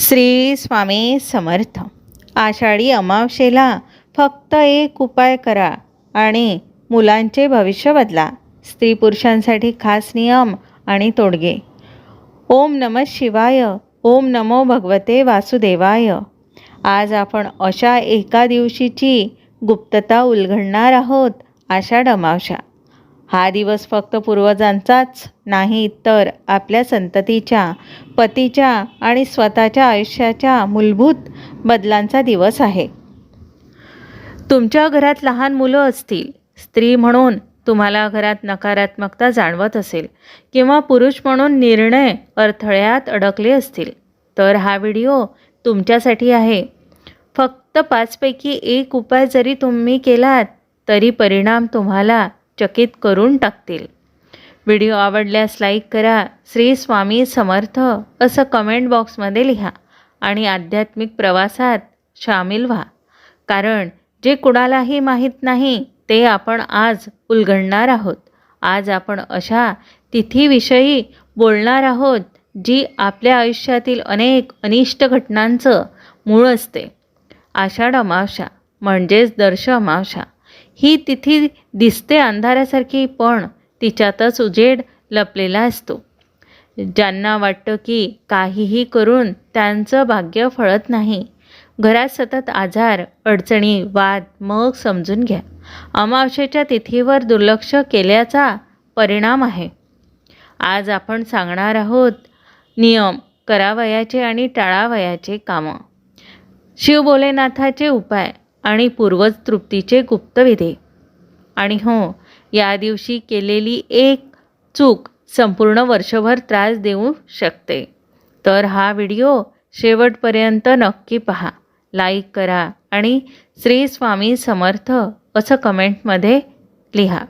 श्री स्वामी समर्थ. आषाढी अमावशेला फक्त एक उपाय करा आणि मुलांचे भविष्य बदला. स्त्री पुरुषांसाठी खास नियम आणि तोडगे. ओम नम शिवाय ओम नमो भगवते वासुदेवाय. आज आपण अशा एका दिवशीची गुप्तता उलगडणार आहोत आषाढ अमावशा हा दिवस फक्त पूर्वजांचाच नाही तर आपल्या संततीच्या पतीच्या आणि स्वतःच्या आयुष्याच्या मूलभूत बदलांचा दिवस आहे. तुमच्या घरात लहान मुलं असतील स्त्री म्हणून तुम्हाला घरात नकारात्मकता जाणवत असेल किंवा पुरुष म्हणून निर्णय अडथळ्यात अडकले असतील तर हा व्हिडिओ तुमच्यासाठी आहे. फक्त पाचपैकी एक उपाय जरी तुम्ही केलात तरी परिणाम तुम्हाला चकित करून टाकतील. व्हिडिओ आवडल्यास लाईक करा. श्री स्वामी समर्थ असं कमेंट बॉक्समध्ये लिहा आणि आध्यात्मिक प्रवासात सामील व्हा. कारण जे कुणालाही माहीत नाही ते आपण आज उलगडणार आहोत. आज आपण अशा तिथीविषयी बोलणार आहोत जी आपल्या आयुष्यातील अनेक अनिष्ट घटनांचं मूळ असते. आषाढ अमावशा म्हणजेच दर्श अमावशा ही तिथी दिसते अंधारासारखी पण तिच्यातच उजेड लपलेला असतो. ज्यांना वाटतं की काहीही करून त्यांचं भाग्य फळत नाही घरात सतत आजार अडचणी वाद मग समजून घ्या. अमावशेच्या तिथीवर दुर्लक्ष केल्याचा परिणाम आहे. आज आपण सांगणार आहोत नियम करावयाचे आणि टाळावयाचे कामं. शिवभोलेनाथाचे उपाय. आणि पूर्वज तृप्तीचे गुप्तविधे. आणि हो या दिवशी केलेली एक चूक संपूर्ण वर्षभर त्रास देऊ शकते. तर हा व्हिडिओ शेवटपर्यंत नक्की पहा. लाईक करा आणि श्री स्वामी समर्थ असं कमेंटमध्ये लिहा.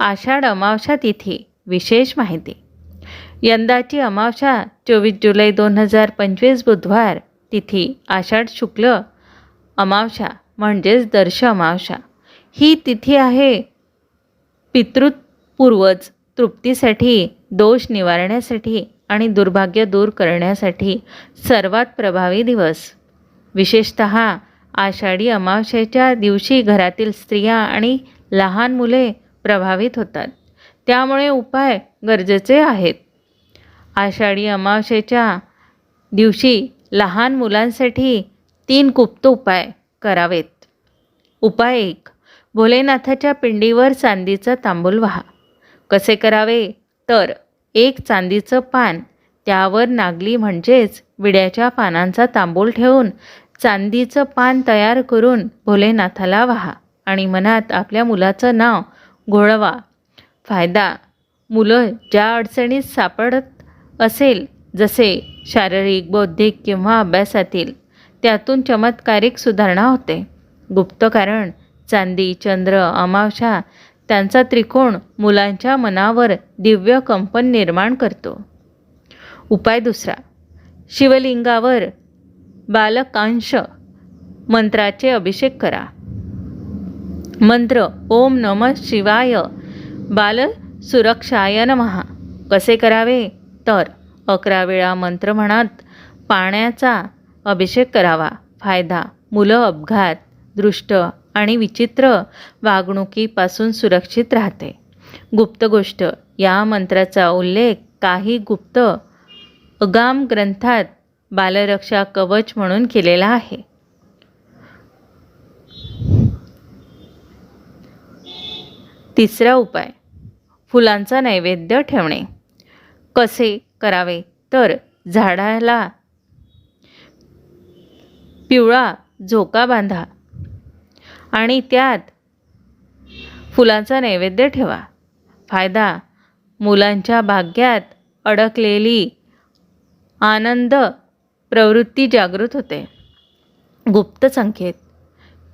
आषाढ अमावस्या तिथी विशेष माहिती. यंदाची अमावस्या चोवीस जुलै दोन हजार पंचवीस बुधवार तिथी आषाढ शुक्ल अमावस्या म्हणजेच दर्श अमावस्या. ही तिथी आहे पितृपूर्वज तृप्तीसाठी दोष निवारण्यासाठी आणि दुर्भाग्य दूर करण्यासाठी सर्वात प्रभावी दिवस. विशेषत आषाढी अमावस्येच्या दिवशी घरातील स्त्रिया आणि लहान मुले प्रभावित होतात. त्यामुळे उपाय गरजेचे आहेत. आषाढी अमावस्येच्या दिवशी लहान मुलांसाठी तीन गुप्त उपाय करावेत. उपाय एक भोलेनाथाच्या पिंडीवर चांदीचं तांबूल व्हा. कसे करावे? तर एक चांदीचं पान त्यावर नागली म्हणजेच विड्याच्या पानांचा तांबूल ठेवून चांदीचं पान तयार करून भोलेनाथाला व्हा आणि मनात आपल्या मुलाचं नाव घोळवा. फायदा मुलं ज्या अडचणीत सापडत असेल जसे शारीरिक बौद्धिक किंवा अभ्यासातील त्यातून चमत्कारिक सुधारणा होते. गुप्त कारण चांदी चंद्र अमावशा त्यांचा त्रिकोण मुलांच्या मनावर दिव्य कंपन निर्माण करतो. उपाय दुसरा शिवलिंगावर बालकांश मंत्राचे अभिषेक करा. मंत्र ओम नम शिवाय बाल सुरक्षाय नमहा कसे करावे? तर अकरा वेळा मंत्र म्हणत पाण्याचा अभिषेक करावा. फायदा मुलं अपघात दृष्ट आणि विचित्र वागणुकीपासून सुरक्षित राहते. गुप्त गोष्ट या मंत्राचा उल्लेख काही गुप्त अगाम ग्रंथात बालरक्षा कवच म्हणून केलेला आहे. तिसरा उपाय फुलांचा नैवेद्य ठेवणे. कसे करावे? तर झाडाला पिवळा झोका बांधा आणि त्यात फुलांचा नैवेद्य ठेवा. फायदा मुलांच्या भाग्यात अडकलेली आनंद प्रवृत्ती जागृत होते. गुप्त संख्येत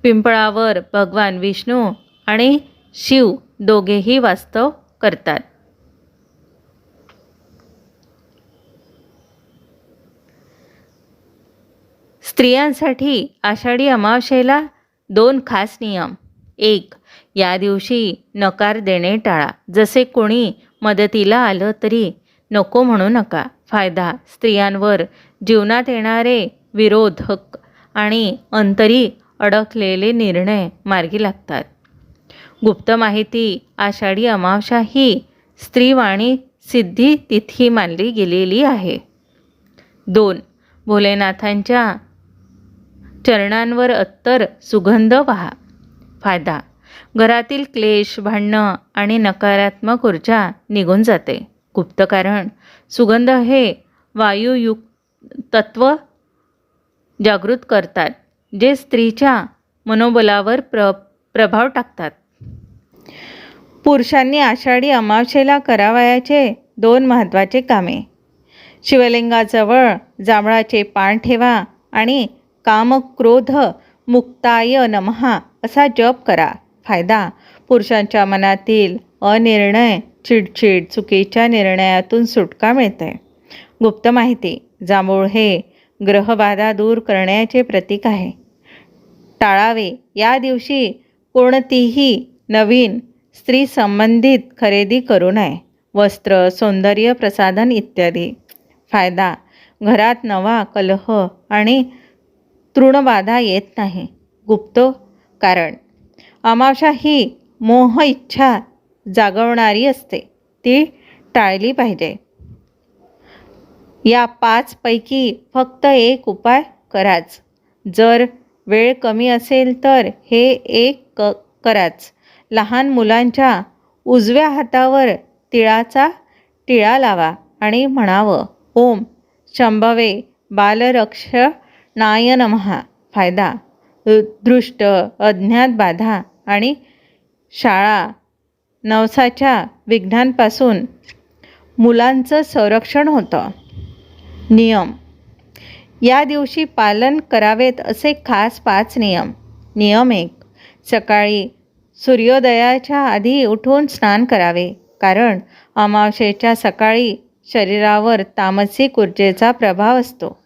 पिंपळावर भगवान विष्णू आणि शिव दोघेही वास्तव करतात. स्त्रियांसाठी आषाढी अमावस्येला दोन खास नियम. एक या दिवशी नकार देणे टाळा. जसे कोणी मदतीला आलं तरी नको म्हणू नका. फायदा स्त्रियांवर जीवनात येणारे विरोधक आणि अंतरी अडकलेले निर्णय मार्गी लागतात. गुप्त माहिती आषाढी अमावस्या ही स्त्रीवाणी सिद्धी तिथी मानली गेलेली आहे. दोन भोलेनाथांच्या चरणांवर अत्तर सुगंध व्हा. फायदा घरातील क्लेश भांडणं आणि नकारात्मक ऊर्जा निघून जाते. गुप्त कारण सुगंध हे वायुयुक्त तत्व जागृत करतात जे स्त्रीच्या मनोबलावर प्र प्रभाव टाकतात. पुरुषांनी आषाढी अमावशेला करावयाचे दोन महत्त्वाचे कामे. शिवलिंगाजवळ जांभळाचे पान ठेवा आणि कामक्रोध मुक्ताय नमहा असा जप करा. फायदा? पुरुषांच्या मनातील अनिर्णय चिडचिड चुकीच्या निर्णयातून सुटका मिळते. गुप्त माहिती. जांभूळ हे ग्रहबाधा दूर करण्याचे प्रतीक आहे. टाळावे. या दिवशी कोणतीही नवीन स्त्री संबंधित खरेदी करू नये. वस्त्र सौंदर्य प्रसाधन इत्यादी. फायदा. घरात नवा कलह आणि तृणबाधा येत नाही. गुप्त कारण. अमावशा ही मोह इच्छा जागवणारी असते. ती टाळली पाहिजे. या पाचपैकी फक्त एक उपाय कराच. जर वेळ कमी असेल तर हे एक क कराच. लहान मुलांच्या उजव्या हातावर तिळाचा टिळा लावा आणि म्हणावं ओम शंभवे बालरक्ष नाय नमहा फायदा. दृष्ट अज्ञात बाधा आणि शाळा नवसाच्या विघ्नांपासून मुलांचं संरक्षण होतं. नियम. या दिवशी पालन करावेत असे खास पाच नियम. नियम एक. सकाळी सूर्योदयाच्या आधी उठून स्नान करावे कारण अमावशेच्या सकाळी शरीरावर तामसिक ऊर्जेचा प्रभाव असतो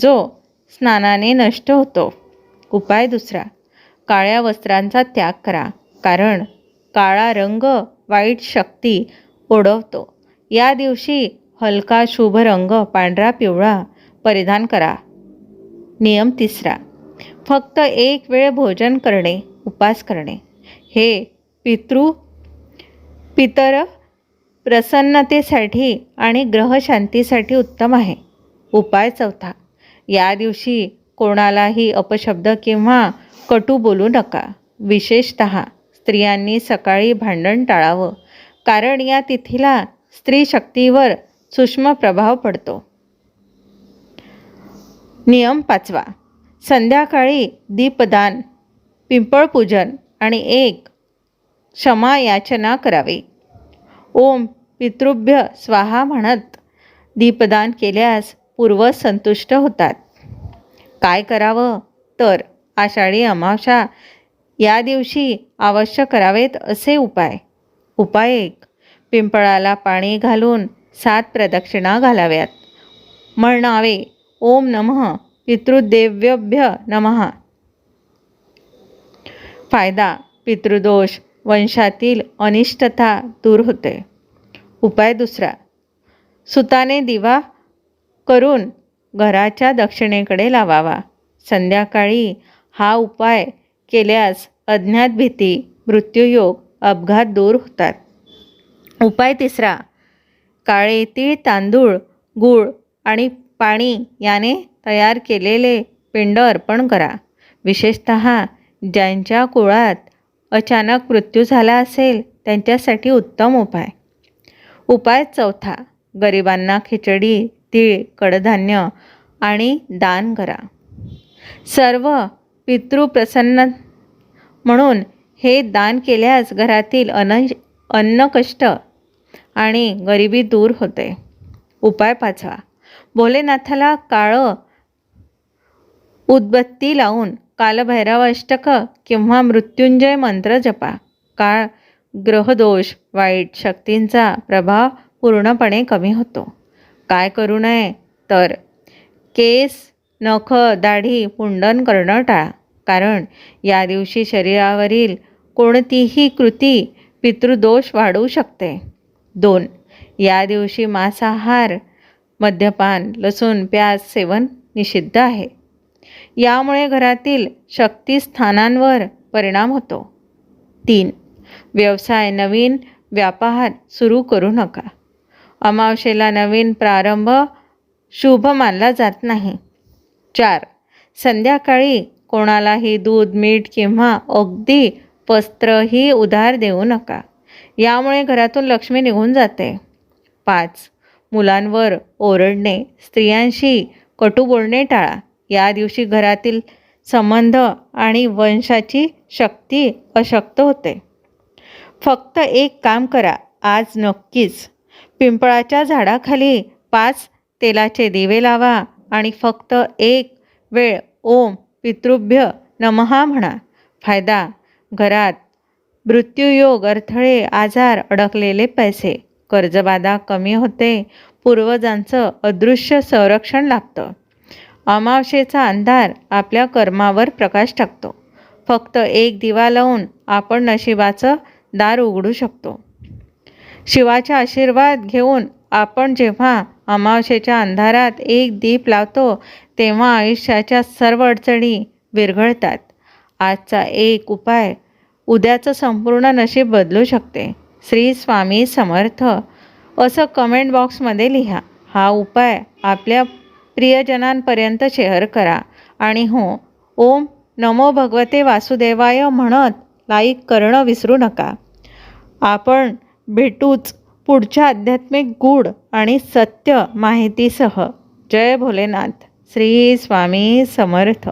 जो स्नानाने नष्ट होतो. उपाय दुसरा काळ्या वस्त्रांचा त्याग करा. कारण काळा रंग वाईट शक्ती ओढवतो. या दिवशी हलका शुभ रंग पांढरा पिवळा परिधान करा. नियम तिसरा फक्त एक वेळ भोजन करणे उपास करणे. हे पितृ पितर प्रसन्नतेसाठी आणि ग्रहशांतीसाठी उत्तम आहे. उपाय चौथा या दिवशी कोणालाही अपशब्द किंवा कटू बोलू नका. विशेषत स्त्रियांनी सकाळी भांडण टाळावं. कारण या तिथीला स्त्री शक्तीवर सूक्ष्म प्रभाव पडतो. नियम पाचवा. संध्याकाळी दीपदान पिंपळपूजन आणि एक क्षमा याचना करावी. ओम पितृभ्य स्वाहा म्हणत दीपदान केल्यास पूर्व संतुष्ट होतात. काय करावं? तर आषाढी अमावशा या दिवशी अवश्य करावेत असे उपाय. उपाय एक पिंपळाला पाणी घालून सात प्रदक्षिणा घालाव्यात. म्हणावे ओम नमः पितृदेव्यभ्य नमः. फायदा पितृदोष वंशातील अनिष्टता दूर होते. उपाय दुसरा सुताने दिवा करून घराच्या दक्षिणेकडे लावावा. संध्याकाळी हा उपाय केल्यास अज्ञात भीती मृत्यूयोग अपघात दूर होतात. उपाय तिसरा काळे तीळ तांदूळ गूळ आणि पाणी याने तयार केलेले पिंड अर्पण करा. विशेषत ज्यांच्या कुळात अचानक मृत्यू झाला असेल त्यांच्यासाठी उत्तम उपाय. उपाय चौथा गरिबांना खिचडी तीळ कडधान्य आणि दान करा. सर्व पितृप्रसन्न म्हणून हे दान केल्यास घरातील अन अन्न कष्ट आणि गरिबी दूर होते. उपाय पाचवा भोलेनाथाला काळं उदबत्ती लावून कालभैरव अष्टक किंवा मृत्युंजय मंत्र जपा. काळ ग्रहदोष वाईट शक्तींचा प्रभाव पूर्णपणे कमी होतो. काय करू नये? तर केस नख दाढी मुंडन करणं टाळा. कारण या दिवशी शरीरावरील कोणतीही कृती पितृदोष वाढवू शकते. दोन या दिवशी मांसाहार मद्यपान लसूण प्याज सेवन निषिद्ध आहे. यामुळे घरातील शक्तिस्थानांवर परिणाम होतो. तीन व्यवसाय नवीन व्यापार सुरू करू नका. अमावशेला नवीन प्रारंभ शुभ मानला जात नाही. चार. संध्याकाळी कोणालाही दूध मीठ किंवा अगदी वस्त्रही उधार देऊ नका. यामुळे घरातून लक्ष्मी निघून जाते. पाच. मुलांवर ओरडणे स्त्रियांशी कटू बोलणे टाळा. या दिवशी घरातील संबंध आणि वंशाची शक्ती अशक्त होते. फक्त एक काम करा आज नक्कीच पिंपळाच्या झाडाखाली पाच तेलाचे दिवे लावा आणि फक्त एक वेळ ओम पितृभ्य नमहा म्हणा. फायदा घरात मृत्यूयोग अडथळे आजार अडकलेले पैसे कर्जबाधा कमी होते पूर्वजांचं अदृश्य संरक्षण लाभतं. अमावशेचा अंधार आपल्या कर्मावर प्रकाश टाकतो. फक्त एक दिवा लावून आपण नशिबाचं दार उघडू शकतो. शिवाचा आशीर्वाद घेऊन आपण जेव्हा अमावशेच्या अंधारात एक दीप लावतो तेव्हा आयुष्याच्या सर्व अडचणी विरघळतात. आजचा एक उपाय उद्याचं संपूर्ण नशीब बदलू शकते. श्री स्वामी समर्थ. असं कमेंट बॉक्समध्ये लिहा. हा उपाय आपल्या प्रियजनांपर्यंत शेअर करा. आणि हो ओम नमो भगवते वासुदेवाय म्हणत लाईक करणं विसरू नका. आपण भेटूच. पुढच्या आध्यात्मिक गूढ आणि सत्य माहितीसह. जय भोलेनाथ. श्री स्वामी समर्थ.